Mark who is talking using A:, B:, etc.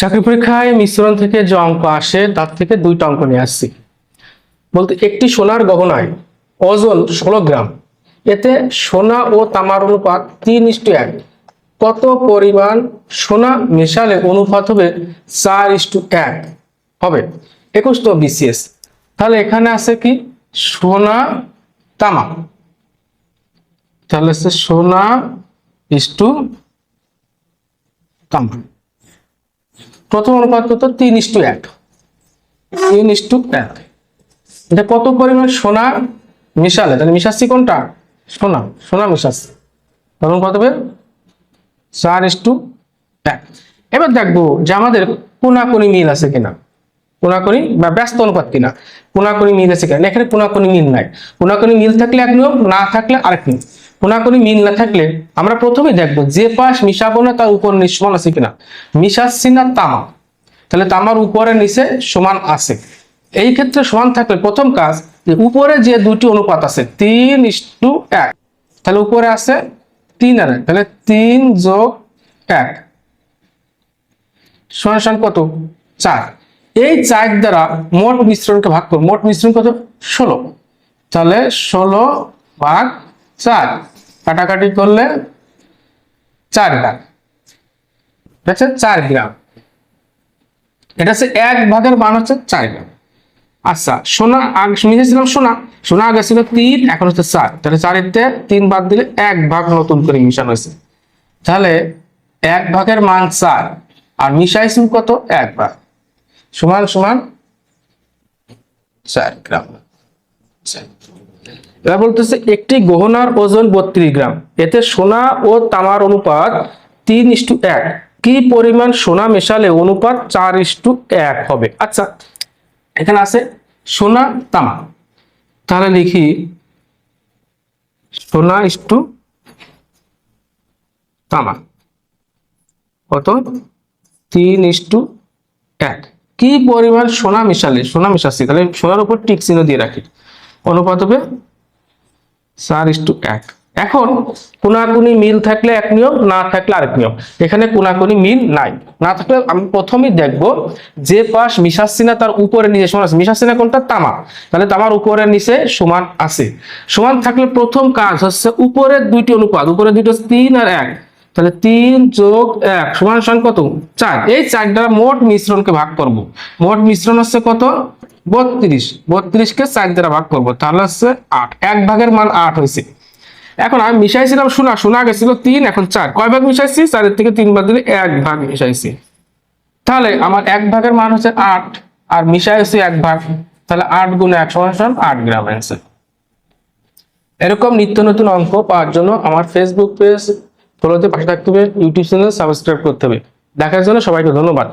A: চাকরি পরীক্ষায় মিশ্রণ থেকে যে অঙ্ক আসে, তার থেকে দুইটা অঙ্ক নিয়ে আসছি। বলতে একটি সোনার গহনায় ওজন ষোলো গ্রাম। এতে সোনা ও তামার অনুপাত তিন ইস্টু এক। কত পরিমাণ সোনা মেশালে অনুপাত হবে চার ইস্টু এক? হবে একুশ একুশতম বিসিএস। তাহলে এখানে আছে কি? সোনা, তামা। তাহলে সোনা ইস্টু তামা। প্রথম অনুপাত কত? তিন ইস্টু এক। তিন ইস্টু এক। এটা কত পরিমাণ? সোনা মিশালে। তাহলে মিশাচ্ছি কোনটা? সোনা। সোনা মিশাচ্ছি। তখন কত হবে? চার ইস্টু এক। এবার দেখব যে আমাদের কোনাকুনি মিল আছে কিনা। কোনাকুনি বা ব্যস্ত অনুপাত কিনা। কোনাকুনি মিল আছে কিনা। এখানে কোনাকুনি মিল নাই। কোনাকুনি মিল থাকলে এক নিয়ম, না থাকলে আরেক নিয়ম। কোনাকুনি মিল না থাকলে আমরা প্রথমে দেখব যে পাশ মিশাবো না তার উপর সমান আছে কিনা। মিশাচ্ছি না তামা। তাহলে তামার উপরে নিচে সমান আছে। এই ক্ষেত্রে সমান থাকলে প্রথম কাজ যে উপরে যে দুটি অনুপাত আছে, তিন ইস্টু এক। তাহলে উপরে আছে তিন আর এক। তাহলে তিন যোগ এক। সমান সমান কত? চার। এই চার দ্বারা মোট মিশ্রণকে ভাগ করো মোট মিশ্রণ কত? ষোলো। তাহলে ষোলো ভাগ চার। কাটাকাটি করলে চার গ্রাম। আছে চার গ্রাম। এটা হচ্ছে এক ভাগের মান হচ্ছে চার গ্রাম। আচ্ছা সোনা আগে মিশেছিলাম সোনা। সোনা আগে ছিল তিন, এখন হচ্ছে চার। তাহলে চারেরতে তিন বাদ দিলে এক ভাগ নতুন করে মিশানো হয়েছে। তাহলে এক ভাগের মান চার। আর মিশাইছি কত? এক ভাগ। সমান সমান চার গ্রাম। এবার বলতেছে, একটি গহনার ওজন বত্রিশ গ্রাম। এতে সোনা ও তামার অনুপাত তিন ইস্টু এক। কি পরিমাণ সোনা মেশালে অনুপাত চার ইস্টু এক হবে? আচ্ছা এখানে আছে সোনা, তামা। তাহলে লিখি, সোনা ইস্টু তামা। কত? তিন ইস্টু এক। কি পরিমাণ সোনা সোনা তাহলে সোনার উপর টিক চিহ্ন দিয়ে রাখি। অনুপাত হবে চার ইস্টু এক। এখন কোনাকুনি মিল থাকলে এক নিয়ম, না থাকলে আরেক নিয়ম। এখানে কোনাকুনি মিল নাই। না থাকলে আমি প্রথমেই দেখব যে পাশ মিশাচ্ছি না তার উপরে নিচে সমান আছে। মিশাচ্ছি না কোনটা? তামা। তাহলে তামার উপরে নিচে সমান আছে। সমান থাকলে প্রথম কাজ হচ্ছে উপরের দুইটি অনুপাত। উপরে দুইটা হচ্ছে তিন আর এক। তাহলে তিন যোগ এক, সমান সমান কত? চার। এই চার দ্বারা মোট মিশ্রণকে ভাগ করব। মোট মিশ্রণ হচ্ছে কত? বত্রিশ। বত্রিশকে চার দ্বারা ভাগ করব, তাহলে হচ্ছে আট। এক ভাগের মান আট হয়েছে। এখন আমি মিশাইছিলাম সোনা সোনা গেছিল তিন, এখন চার। কয় ভাগ মিশাইছি? চারের থেকে তিন ভাগ দিলে এক ভাগ মিশাইছি। তাহলে আমার এক ভাগের মান হচ্ছে আট, আর মিশাইছি এক ভাগ। তাহলে আট গুণে এক সমান সমান আট গ্রাম অ্যান্সার এরকম নিত্য নতুন অঙ্ক পাওয়ার জন্য আমার ফেসবুক পেজ ফলোতে পাশে থাকতে হবে ইউটিউব চ্যানেল সাবস্ক্রাইব করতে হবে। দেখার জন্য সবাইকে ধন্যবাদ।